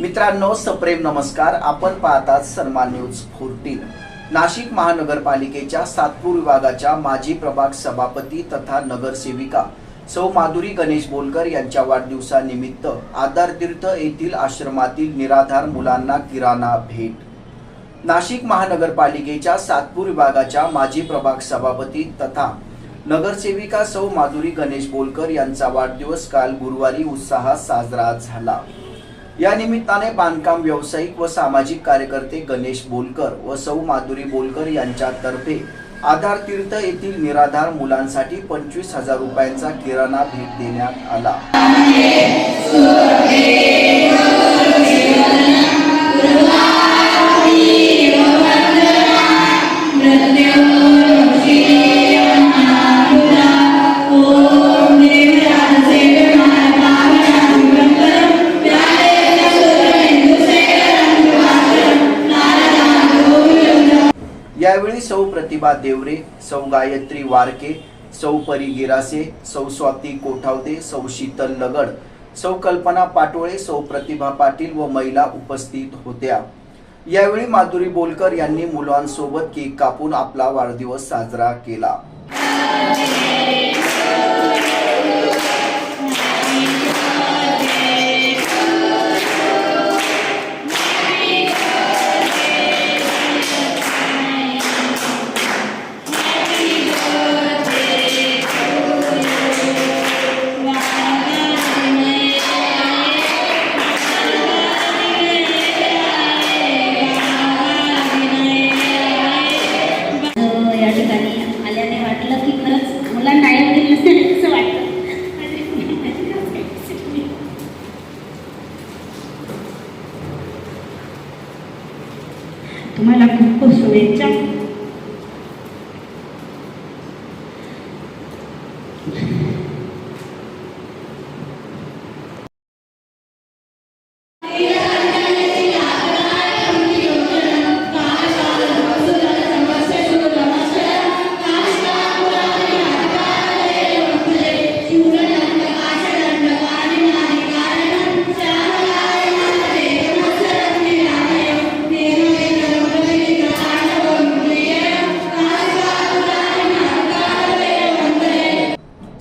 मित्रांनो सप्रेम नमस्कार. आपण पाहतात सन्मान न्यूज फोर्टीन. नाशिक महानगरपालिकेच्या सातपूर विभागाच्या माजी प्रभाग सभापती तथा नगरसेविका सौ माधुरी गणेश बोलकर यांच्या वाढदिवसानिमित्त आधारतीर्थ येथील आश्रमातील निराधार मुलांना किराणा भेट. नाशिक महानगरपालिकेच्या सातपूर विभागाच्या माजी प्रभाग सभापती तथा नगरसेविका सौ माधुरी गणेश बोलकर यांचा वाढदिवस काल गुरुवारी उत्साहात साजरा झाला. या निमित्ताने बांधकाम व्यावसायिक व सामाजिक कार्यकर्ते गणेश बोलकर व सौ माधुरी बोलकर यांच्यातर्फे आधार तीर्थ येथील निराधार मुलांसाठी पंचवीस हजार रुपयांचा किराणा भेट देण्यात आला. यावेळी सौ प्रतिभा देवरे सौ गायत्री वारके सौ परी गिरासे सौ स्वाती कोठावदे सौ शीतल लगड सौ कल्पना पाटोळे सौ प्रतिभा पाटील व महिला उपस्थित होत्या. यावेळी माधुरी बोलकर यांनी मुलांसोबत केक कापून आपला वाढदिवस साजरा केला. आल्याने वाटलं की खरंच मुलांना आई वडील नसेल असं वाटलं तुम्हाला खूप खूप शुभेच्छा.